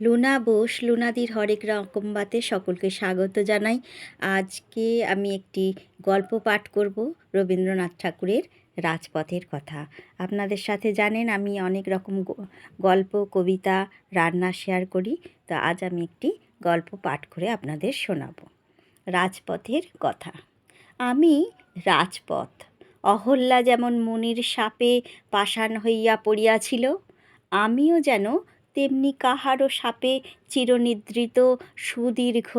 Luna Bose, লুনাদির হরেক রকম বাতে সকলকে স্বাগত জানাই। আজকে আমি একটি গল্প পাঠ করব রবীন্দ্রনাথ ঠাকুরের রাজপথের কথা। আপনাদের সাথে জানেন আমি অনেক রকম গল্প, কবিতা, রান্না শেয়ার করি। তো আজ আমি একটি গল্প পাঠ করে আপনাদের শোনাবো। রাজপথের কথা। আমি রাজপথ, অহল্যা যেমন মুনির সাপে পাষাণ হইয়া পড়িয়াছিল, আমিও যেন তেমনি কাহারও সাপে চিরনিদ্রিত, সুদীর্ঘ,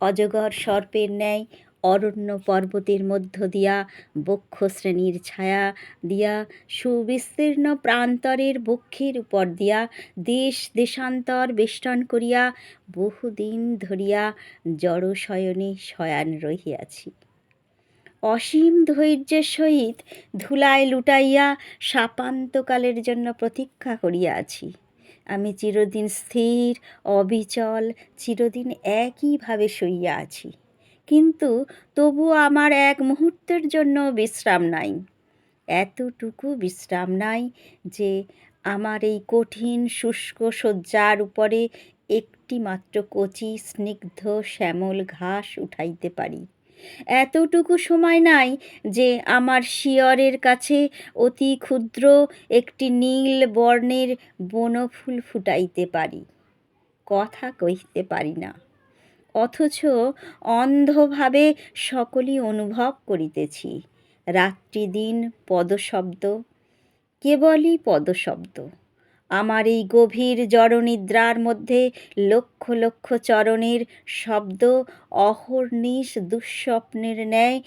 অজগর সর্পের ন্যায়, অরণ্য পর্বতের মধ্য দিয়া, বক্ষশ্রেণীর ছায়া দিয়া, সুবিস্তীর্ণ প্রান্তরের বক্ষের উপর দিয়া, দেশ দেশান্তর বেষ্টন করিয়া, বহুদিন ধরিয়া জড়শয়নে শয়ান রহিয়াছি। অসীম ধৈর্যের সহিত ধুলায় লুটাইয়া, সাপান্তকালের জন্য প্রতীক্ষা করিয়া আছি আমি চিরদিন স্থির, অবিচল, চিরদিন একইভাবে শুইয়া আছি। কিন্তু তবু আমার এক মুহূর্তের জন্য বিশ্রাম নাই। এতটুকু বিশ্রাম নাই যে আমার এই কঠিন, শুষ্ক শয্যার উপরে একটি মাত্র কচি, স্নিগ্ধ, শ্যামল ঘাস উঠাইতে পারি। এতটুকু সময় নাই যে আমার শিয়রের কাছে অতি ক্ষুদ্র একটি নীল বর্ণের বনফুল ফুটাইতে পারি। কথা কইতে পারি না। অথচ অন্ধভাবে সকলই অনুভব করিতেছি। রাত্রি দিন পদশব্দ, কেবলই পদশব্দ। আমার এই গভীর জড়নিদ্রার মধ্যে লক্ষ লক্ষ চরণের শব্দ অহর্নিশ দুঃস্বপ্নের ন্যায়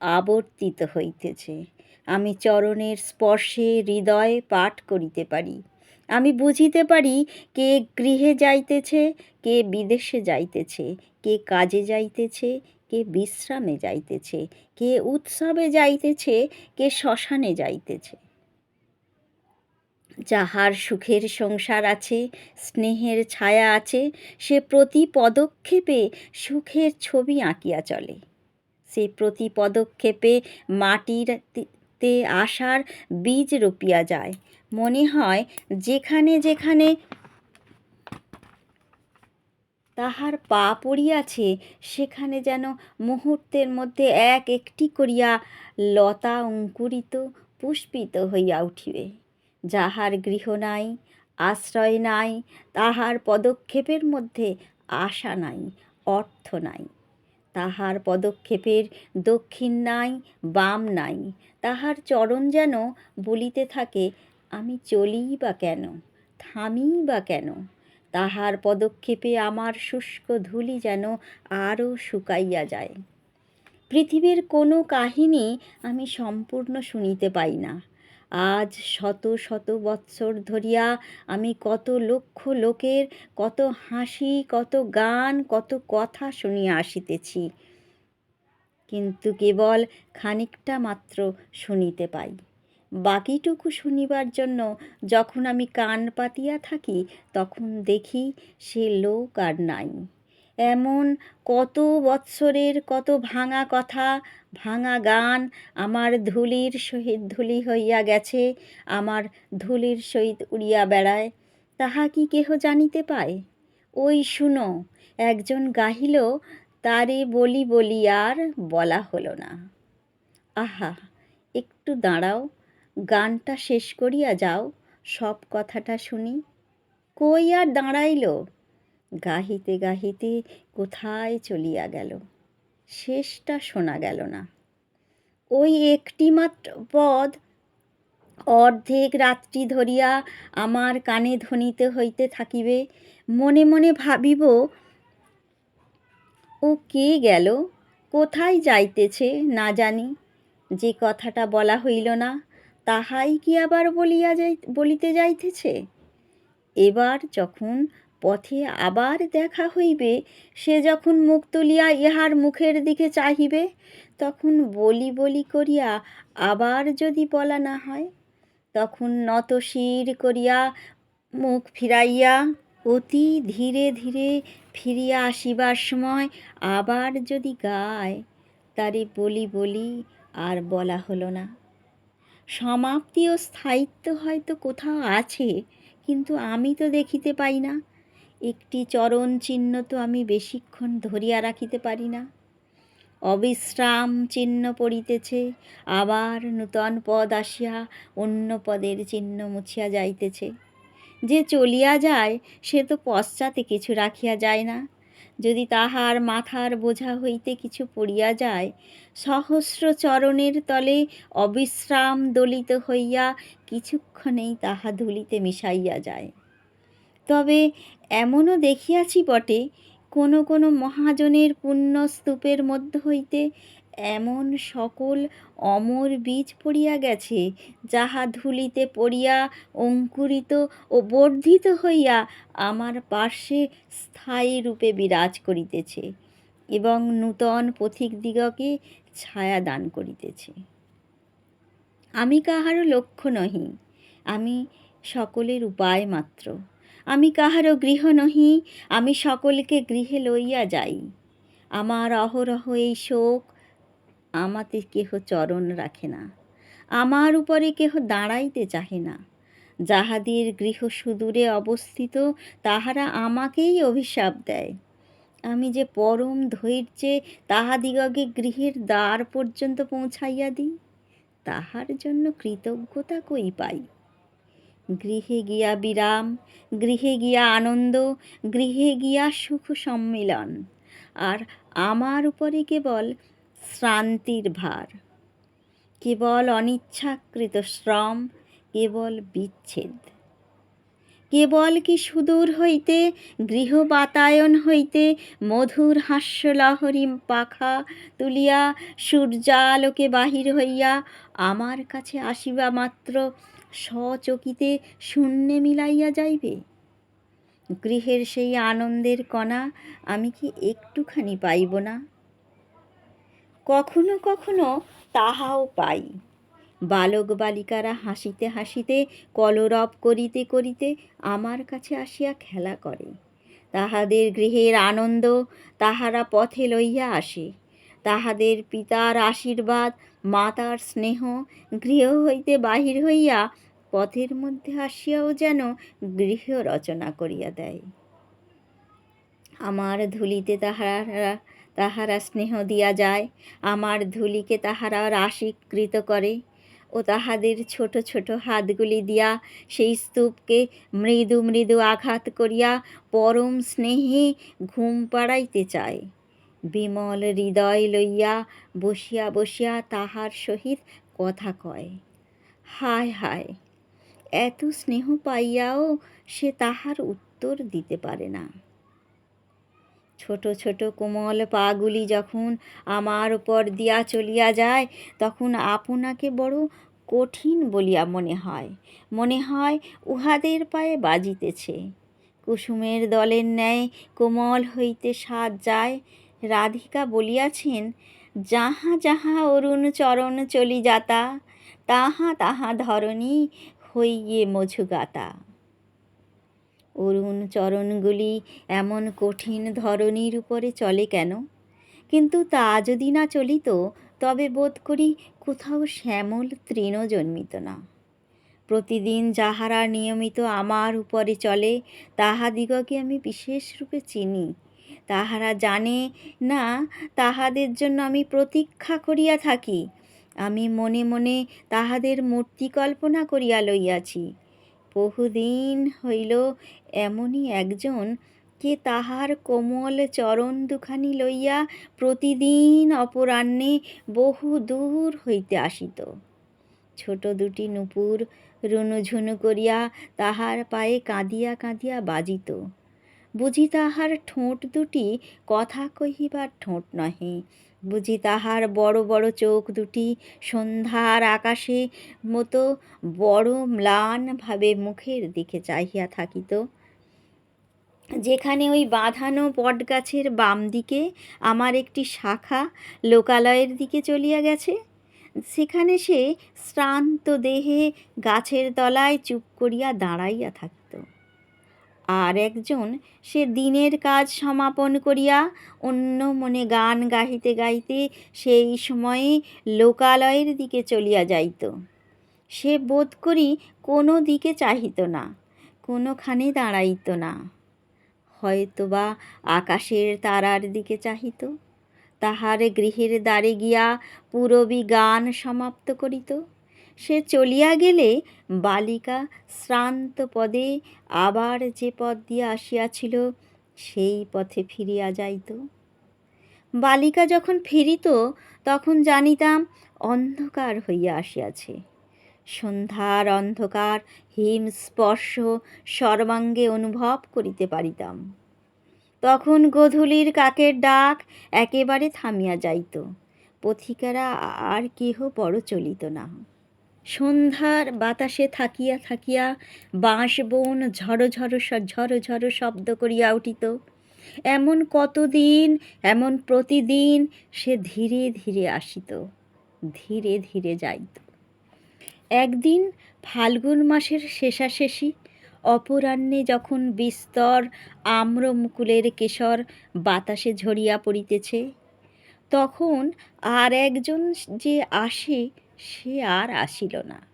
আবর্তিত হইতেছে। আমি চরণের স্পর্শে হৃদয় পাঠ করিতে পারি। আমি বুঝিতে পারি কে গৃহে যাইতেছে, কে বিদেশে যাইতেছে, কে কাজে যাইতেছে, কে বিশ্রামে যাইতেছে, কে উৎসবে যাইতেছে, কে শ্মশানে যাইতেছে। যাহার সুখের সংসার আছে, স্নেহের ছায়া আছে, সে প্রতি পদক্ষেপে সুখের ছবি আঁকিয়া চলে। সে প্রতি পদক্ষেপে মাটির তে- আশার বীজ রোপিয়া যায়। মনে হয় যেখানে যেখানে তাহার পা পড়িয়াছে, সেখানে যেন মুহূর্তের মধ্যে এক একটি করিয়া লতা অঙ্কুরিত পুষ্পিত হইয়া উঠিবে। যাহার গৃহ নাই, আশ্রয় নাই, তাহার পদক্ষেপের মধ্যে আশা নাই, অর্থ নাই। তাহার পদক্ষেপের দক্ষিণ নাই, বাম নাই। তাহার চরণ যেন বলিতে থাকে, আমি চলিই বা কেন? থামিই বা কেন? তাহার পদক্ষেপে আমার শুষ্ক ধূলি যেন আরও শুকাইয়া যায়। পৃথিবীর কোনো কাহিনী আমি সম্পূর্ণ শুনিতে পাই না। আজ শত শত বৎসর ধরিয়া আমি কত লক্ষ লোকের, কত হাসি, কত গান, কত কথা শুনিয়া আসিতেছি। কিন্তু কেবল খানিকটা মাত্র শুনিতে পাই। বাকিটুকু শুনিবার জন্য যখন আমি কান পাতিয়া থাকি, তখন দেখি সে লোক আর নাই। এমন কত বৎসরের কত ভাঙা কথা, ভাঙা গান আমার ধুলির সহিত ধুলি হইয়া গেছে, আমার ধুলির সহিত উড়িয়া বেড়ায়, তাহা কি কেহ জানিতে পায়? ওই শুনো, একজন গাহিল, তারে বলি বলি আর বলা হলো না। আহা, একটু দাঁড়াও, গানটা শেষ করিয়া যাও, সব কথাটা শুনি। কই আর দাঁড়াইল? গাহিতে গাহিতে কোথায় চলিয়া গেল? শেষটা শোনা গেল না। ওই একটি মাত্র পদ অর্ধেক রাত্রি ধরিয়া আমার কানে ধ্বনিতে হইতে থাকিবে। মনে মনে ভাবিব, ও কে গেল? কোথায় যাইতেছে না জানি। যে কথাটা বলা হইল না, তাহাই কি আবার বলিয়া যাই, বলিতে যাইতেছে? এবার যখন পথে আবার দেখা হইবে, সে যখন মুখ তুলিয়া ইহার মুখের দিকে চাহিবে, তখন বলি বলি করিয়া আবার যদি বলা না হয়, তখন নত শির করিয়া মুখ ফিরাইয়া অতি ধীরে ধীরে ফিরিয়া আসিবার সময় আবার যদি গায়, তারে বলি বলি আর বলা হলো না। সমাপ্তি ও স্থায়িত্ব হয়তো কোথাও আছে, কিন্তু আমি তো দেখিতে পাই না। একটি চরণ চিহ্ন তো আমি বেশিক্ষণ ধরিয়া রাখিতে পারি না। অবিশ্রাম চিহ্ন পড়িতেছে, আবার নূতন পদ আসিয়া অন্য পদের চিহ্ন মুছিয়া যাইতেছে। যে চলিয়া যায়, সে তো পশ্চাতে কিছু রাখিয়া যায় না। যদি তাহার মাথার বোঝা হইতে কিছু পড়িয়া যায়, সহস্র চরণের তলে অবিশ্রাম দলিত হইয়া কিছুক্ষণেই তাহা ধুলিতে মিশাইয়া যায়। তবে এমনও দেখিয়াছি বটে, কোনো কোনো মহাজনের পুণ্যস্তূপের মধ্য হইতে এমন সকল অমর বীজ পড়িয়া গেছে, যাহা ধুলিতে পড়িয়া, অঙ্কুরিত ও বর্ধিত হইয়া আমার পার্শ্বে স্থায়ী রূপে বিরাজ করিতেছে এবং নূতন পথিকদিগকে ছায়া দান করিতেছে। আমি কাহারও লক্ষ্য নহি, আমি সকলের উপায় মাত্র। আমি কাহারও গৃহ নহি, আমি সকলকে গৃহে লইয়া যাই। আমার অহরহ এই শোক আমাতে কেহ চরণ রাখে না। আমার উপরে কেহ দাঁড়াইতে চাহে না। যাহাদের গৃহ সুদূরে অবস্থিত, তাহারা আমাকেই অভিশাপ দেয়। আমি যে পরম ধৈর্যে তাহাদিগকে গৃহের দ্বার পর্যন্ত পৌঁছাইয়া দিই, তাহার জন্য কৃতজ্ঞতা কই পাই? গৃহে গিয়া বিরাম, গৃহে গিয়া আনন্দ, গৃহে গিয়া সুখ সম্মিলন। আর আমার উপরে কেবল শ্রান্তির ভার। কেবল অনিচ্ছাকৃত শ্রম, কেবল বিচ্ছেদ। কেবল কি সুদূর হইতে, গৃহ বাতায়ন হইতে, মধুর হাস্যলহরী পাখা তুলিয়া সূর্যালোকে বাহির হইয়া আমার কাছে আসিবা মাত্র স্বচকিতে শূন্যে মিলাইয়া যাইবে? গৃহের সেই আনন্দের কণা আমি কি একটুখানি পাইব না? কখনো কখনো তাহাও পাই। বালক বালিকারা হাসিতে হাসিতে, কলরব করিতে করিতে আমার কাছে আসিয়া খেলা করে। তাহাদের গৃহের আনন্দ তাহারা পথে লইয়া আসে। তাহাদের পিতার আশীর্বাদ, মাতার স্নেহ গৃহ হইতে বাহির হইয়া পথের মধ্যে আসিয়াও যেন গৃহ রচনা করিয়া দেয়। আমার ধুলিতে তাহারা তাহারা স্নেহ দিয়া যায়, আমার ধুলিকে তাহারা রাশিকৃত করে ও তাহাদের ছোট ছোট হাতগুলি দিয়া সেই স্তূপকে মৃদু মৃদু আঘাত করিয়া পরম স্নেহে ঘুম পাড়াইতে চায়। বিমল হৃদয় লইয়া বসিয়া বসিয়া তাহার সহিত কথা কয়। হায় হায়! এত স্নেহ পাইয়াও সে তাহার উত্তর দিতে পারে না। ছোট ছোট কোমল পাগুলি যখন আমার উপর দিয়া চলিয়া যায়, তখন আপনাকে বড় কঠিন বলিয়া মনে হয়। মনে হয় উহাদের পায়ে বাজিতেছে। কুসুমের দলের ন্যায় কোমল হইতে সাজ যায়। রাধিকা বলিয়াছেন, যাহা যাহা অরুণ চরণ চলি যাতা তাহা তাহা ধরণী হইয়ে মঝুগাতা অরুণ চরণগুলি এমন কঠিন ধরনীর উপরে চলে কেন? কিন্তু তা যদি না চলিত, তবে বোধ করি কোথাও শ্যামল তৃণ জন্মিত না। প্রতিদিন যাহারা নিয়মিত আমার উপরে চলে, তাহাদিগকে আমি বিশেষ রূপে চিনি। তাহারা জানে না, তাহাদের জন্য আমি প্রতীক্ষা করিয়া থাকি। আমি মনে মনে তাহাদের মূর্তি কল্পনা করিয়া লইয়াছি। বহুদিন হইল এমনই একজন কে তাহার কোমল চরণ দুখানি লইয়া প্রতিদিন অপরাহ্নে বহু দূর হইতে আসিত। ছোট দুটি নুপুর রুনুঝুনু করিয়া তাহার পায়ে কাঁদিয়া কাঁদিয়া বাজিত। বুঝি তাহার ঠোঁট দুটি কথা কহিবার ঠোঁট নহে বুঝি তাহার বড় বড় চোখ দুটি সন্ধ্যার আকাশে মতো বড় ম্লানভাবে মুখের দিকে চাহিয়া থাকিত। যেখানে ওই বাঁধানো বটগাছের বাম দিকে আমার একটি শাখা লোকালয়ের দিকে চলিয়া গেছে। সেখানে সে শ্রান্ত দেহে গাছের তলায় চুপ করিয়া দাঁড়াইয়া থাকিত। আর একজন সে দিনের কাজ সমাপন করিয়া অন্য মনে গান গাহিতে গাইতে সেই সময়ে লোকালয়ের দিকে চলিয়া যাইত। সে বোধ করি কোনো দিকে চাহিত না, কোনোখানে দাঁড়াইত না। হয়তোবা আকাশের তারার দিকে চাহিত, তাহার গৃহের দ্বারে গিয়া পূরবী গান সমাপ্ত করিত। সে চলিয়া গেলে বালিকা শ্রান্ত পদে আবার যে পথ দিয়ে আসিয়াছিল, সেই পথে ফিরিয়া যাইত। বালিকা যখন ফিরিত, তখন জানিতাম অন্ধকার হইয়া আসিয়াছে। সন্ধ্যার অন্ধকার, হিম স্পর্শ সর্বাঙ্গে অনুভব করিতে পারিতাম। তখন গধূলির কাকের ডাক একেবারে থামিয়া যাইত। পথিকেরা আর কেহ বড় চলিত না। সন্ধ্যার বাতাসে থাকিয়া থাকিয়া বাঁশ বন ঝড়ো ঝড়ো ঝড়ো ঝড়ো শব্দ করিয়া উঠিত। এমন কতদিন, এমন প্রতিদিন সে ধীরে ধীরে আসিত, ধীরে ধীরে যাইত। একদিন ফাল্গুন মাসের শেষাশেষি, অপরাহ্নে যখন বিস্তর আম্রমুকুলের কেশর বাতাসে ঝরিয়া পড়িতেছে, তখন আর একজন যে আসে সে আর আসিল না।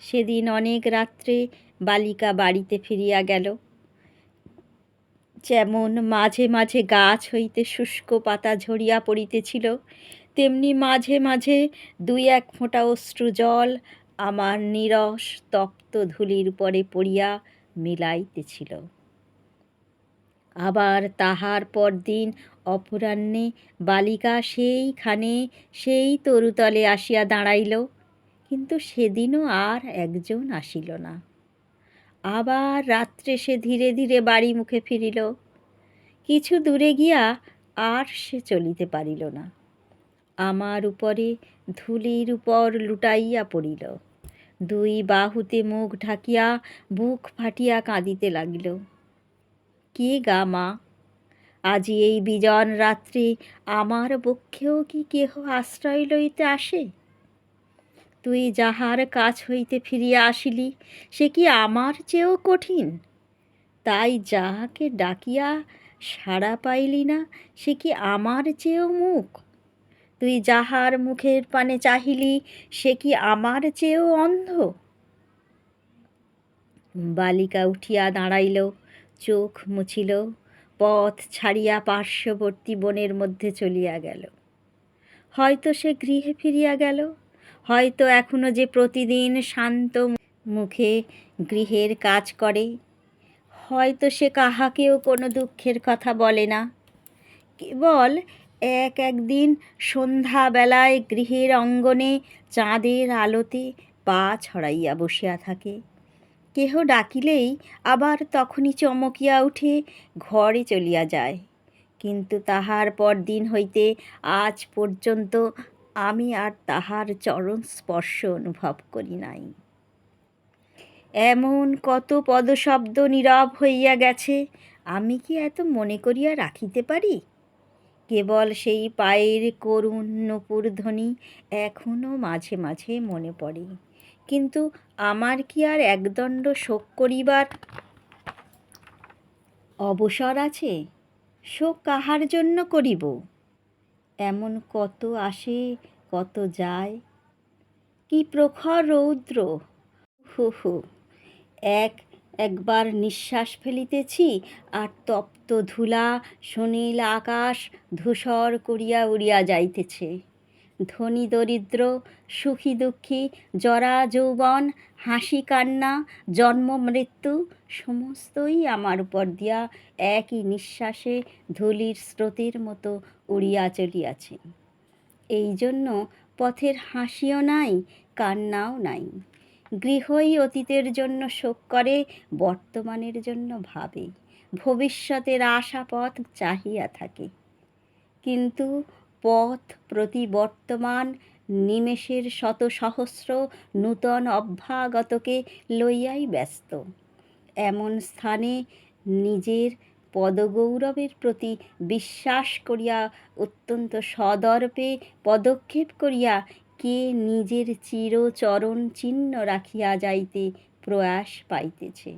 সেদিন অনেক রাত্রে বালিকা বাড়িতে ফিরিয়া গেল। যেমন মাঝে মাঝে গাছ হইতে শুষ্ক পাতা ঝরিয়া পড়িতেছিল, তেমনি মাঝে মাঝে দুই এক ফোঁটা অশ্রু জল আমার নিরস তপ্ত ধূলির উপরে পড়িয়া মিলাইতেছিল। আবার তাহার পরদিন অপরাহ্নে বালিকা সেইখানে, সেই তরুতলে আসিয়া দাঁড়াইল। কিন্তু সেদিনও আর একজন আসিল না। আবার রাত্রে সে ধীরে ধীরে বাড়ি মুখে ফিরিল। কিছু দূরে গিয়া আর সে চলিতে পারিল না। আমার উপরে ধূলির উপর লুটাইয়া পড়িল। দুই বাহুতে মুখ ঢাকিয়া, বুক ফাটিয়া কাঁদিতে লাগিল। কে গা মা? আজি এই বিজন রাত্রে আমার বক্ষেও কি কেহ আশ্রয় লইতে আসে? তুই যাহার কাছ হইতে ফিরিয়া আসিলি, সে কি আমার চেয়েও কঠিন? তাই যাহাকে ডাকিয়া সাড়া পাইলি না, সে কি আমার চেয়েও মুখ? তুই যাহার মুখের পানে চাহিলি, সে কি আমার চেয়েও অন্ধ? বালিকা উঠিয়া দাঁড়াইল, চোখ মুছিল পথ ছাড়িয়া পার্শ্ববর্তী বনের মধ্যে চলিয়া গেল। হয়তো সে গৃহে ফিরিয়া গেল, হয়তো এখনও যে প্রতিদিন শান্ত মুখে গৃহের কাজ করে, হয়তো সে কাহাকেও কোনো দুঃখের কথা বলে না। কেবল এক একদিন সন্ধ্যাবেলায় গৃহের অঙ্গনে চাঁদের আলোতে পা ছড়াইয়া বসিয়া থাকে। কেহ ডাকিলেই আবার তখনই চমকিয়া উঠে ঘরে চলিয়া যায়। কিন্তু তাহার পর দিন হইতে আজ পর্যন্ত আমি আর তাহার চরণ স্পর্শ অনুভব করি নাই। এমন কত পদশব্দ নীরব হইয়া গেছে, আমি কি এত মনে করিয়া রাখিতে পারি? কেবল সেই পায়ের করুণ নূপুর ধ্বনি এখনও মাঝে মাঝে মনে পড়ে। কিন্তু আমার কি আর একদণ্ড শোক করিবার অবসর আছে? শোক কাহার জন্য করিব? এমন কত আসে, কত যায়? কি প্রখর রৌদ্র! হু হু, এক, একবার নিঃশ্বাস ফেলিতেছি আর তপ্ত ধুলা সুনীল আকাশ ধূসর করিয়া উড়িয়া যাইতেছে। ধনী দরিদ্র, সুখী দুঃখী, জরা যৌবন, হাসি কান্না, জন্ম মৃত্যু, সমস্তই আমার উপর দিয়া একই নিঃশ্বাসে ধূলির স্রোতের মতো উড়িয়া চলিয়াছে। এই জন্য পথের হাসিও নাই, কান্নাও নাই। গৃহই অতীতের জন্য শোক করে, বর্তমানের জন্য ভাবে। ভবিষ্যতের আশা পথ চাহিয়া থাকে। কিন্তু পথ প্রতি বর্তমান নিমেষের শত সহস্র নূতন অভ্যাগতকে লইয়াই ব্যস্ত। এমন স্থানে নিজের পদগৌরবের প্রতি বিশ্বাস করিয়া, অত্যন্ত সদর্পে পদক্ষেপ করিয়া কে নিজের চিরচরণ চিহ্ন রাখিয়া যাইতে প্রয়াস পাইতেছে।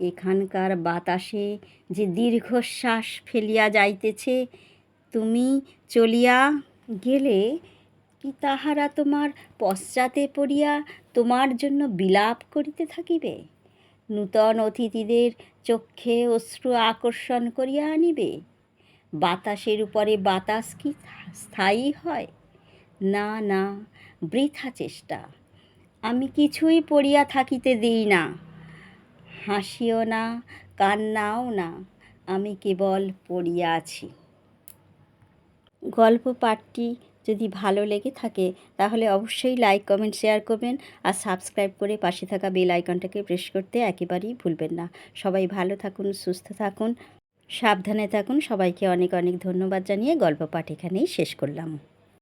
এখানকার বাতাসে যে দীর্ঘশ্বাস ফেলিয়া যাইতেছে তুমি চলিয়া গেলে কি তাহারা তোমার পশ্চাতে পড়িয়া তোমার জন্য বিলাপ করিতে থাকিবে? নূতন অতিথিদের চক্ষে অশ্রু আকর্ষণ করিয়া আনিবে? বাতাসের উপরে বাতাস কি স্থায়ী হয়? না না, বৃথা চেষ্টা। আমি কিছুই পড়িয়া থাকিতে দিই না। হাসিও না, কান্নাও না। আমি কেবল পড়িয়া আছি। গল্প পাঠটি যদি ভালো লেগে থাকে, তাহলে অবশ্যই লাইক কমেন্ট শেয়ার করবেন আর সাবস্ক্রাইব করে পাশে থাকা বেল আইকনটাকে প্রেস করতে একেবারেই ভুলবেন না। সবাই ভালো থাকুন, সুস্থ থাকুন, সাবধানে থাকুন। সবাইকে অনেক অনেক ধন্যবাদ জানিয়ে গল্প পাঠ এখানেই শেষ করলাম।